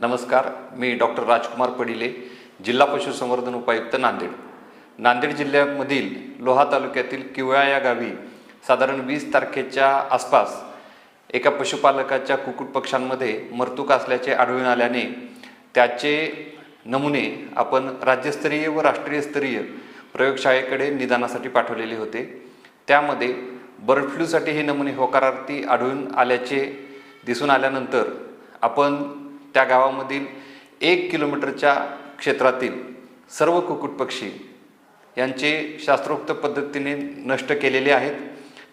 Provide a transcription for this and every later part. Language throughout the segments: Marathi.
नमस्कार मी डॉक्टर राजकुमार पडिले जिल्हा पशुसंवर्धन उपायुक्त नांदेड. नांदेड जिल्ह्यामधील लोहा तालुक्यातील किवळा या गावी साधारण वीस तारखेच्या आसपास एका पशुपालकाच्या कुक्कुटपक्ष्यांमध्ये मर्तूक असल्याचे आढळून आल्याने त्याचे नमुने आपण राज्यस्तरीय व राष्ट्रीय स्तरीय प्रयोगशाळेकडे निदानासाठी पाठवलेले होते. त्यामध्ये बर्ड फ्लूसाठी हे नमुने होकारार्थी आढळून आल्याचे दिसून आल्यानंतर आपण त्या गावामधील एक किलोमीटरच्या क्षेत्रातील सर्व कुक्कुटपक्षी यांचे शास्त्रोक्त पद्धतीने नष्ट केलेले आहेत.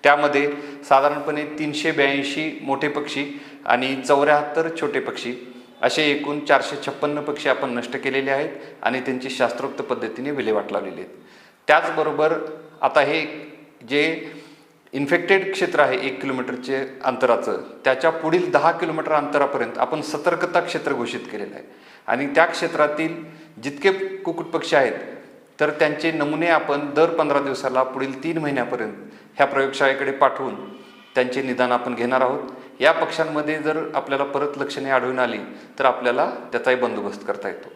त्यामध्ये साधारणपणे तीनशे ब्याऐंशी मोठे पक्षी आणि चौऱ्याहत्तर छोटे पक्षी असे एकूण चारशे छप्पन्न पक्षी आपण नष्ट केलेले आहेत आणि त्यांची शास्त्रोक्त पद्धतीने विल्हेवाट लावलेली आहेत. त्याचबरोबर आता हे जे इन्फेक्टेड क्षेत्र आहे एक किलोमीटरचे अंतराचं. त्याच्या पुढील दहा किलोमीटर अंतरापर्यंत आपण सतर्कता क्षेत्र घोषित केलेलं आहे. आणि त्या क्षेत्रातील जितके कुक्कुटपक्षी आहेत तर त्यांचे नमुने आपण दर पंधरा दिवसाला पुढील तीन महिन्यापर्यंत ह्या प्रयोगशाळेकडे पाठवून त्यांचे निदान आपण घेणार आहोत. या पक्ष्यांमध्ये जर आपल्याला परत लक्षणे आढळून आली तर आपल्याला त्याचाही बंदोबस्त करता येतो.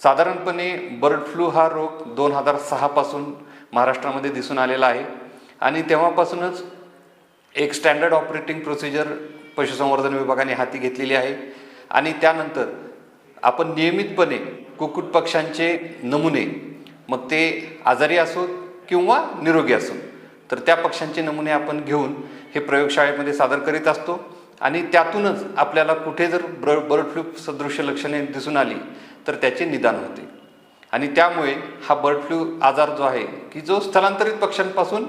साधारणपणे बर्ड फ्लू हा रोग दोन हजार सहापासून महाराष्ट्रामध्ये दिसून आलेला आहे. आणि तेव्हापासूनच एक स्टँडर्ड ऑपरेटिंग प्रोसिजर पशुसंवर्धन विभागाने हाती घेतलेली आहे. आणि त्यानंतर आपण नियमितपणे कुक्कुट पक्ष्यांचे नमुने मग ते आजारी असोत किंवा निरोगी असोत तर त्या पक्ष्यांचे नमुने आपण घेऊन हे प्रयोगशाळेमध्ये सादर करीत असतो. आणि त्यातूनच आपल्याला कुठे जर ब्र बर्ड फ्लू सदृश्य लक्षणे दिसून आली तर त्याचे निदान होते. आणि त्यामुळे हा बर्ड फ्लू आजार जो आहे की जो स्थलांतरित पक्ष्यांपासून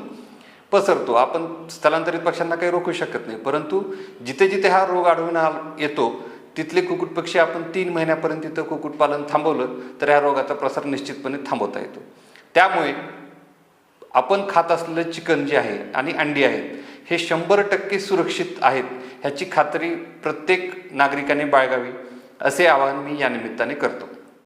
पसरतो. आपण स्थलांतरित पक्ष्यांना काही रोखू शकत नाही. परंतु जिथे जिथे हा रोग आढळून आ- येतो तिथले कुक्कुट पक्षी आपण तीन महिन्यापर्यंत तिथं कुक्कुटपालन थांबवलं तर या रोगाचा प्रसार निश्चितपणे थांबवता येतो. त्यामुळे आपण खात असलेलं चिकन जे आहे आणि अंडी आहेत हे शंभर टक्के सुरक्षित आहेत ह्याची खात्री प्रत्येक नागरिकाने बाळगावी असे आवाहन मी या निमित्ताने करतो.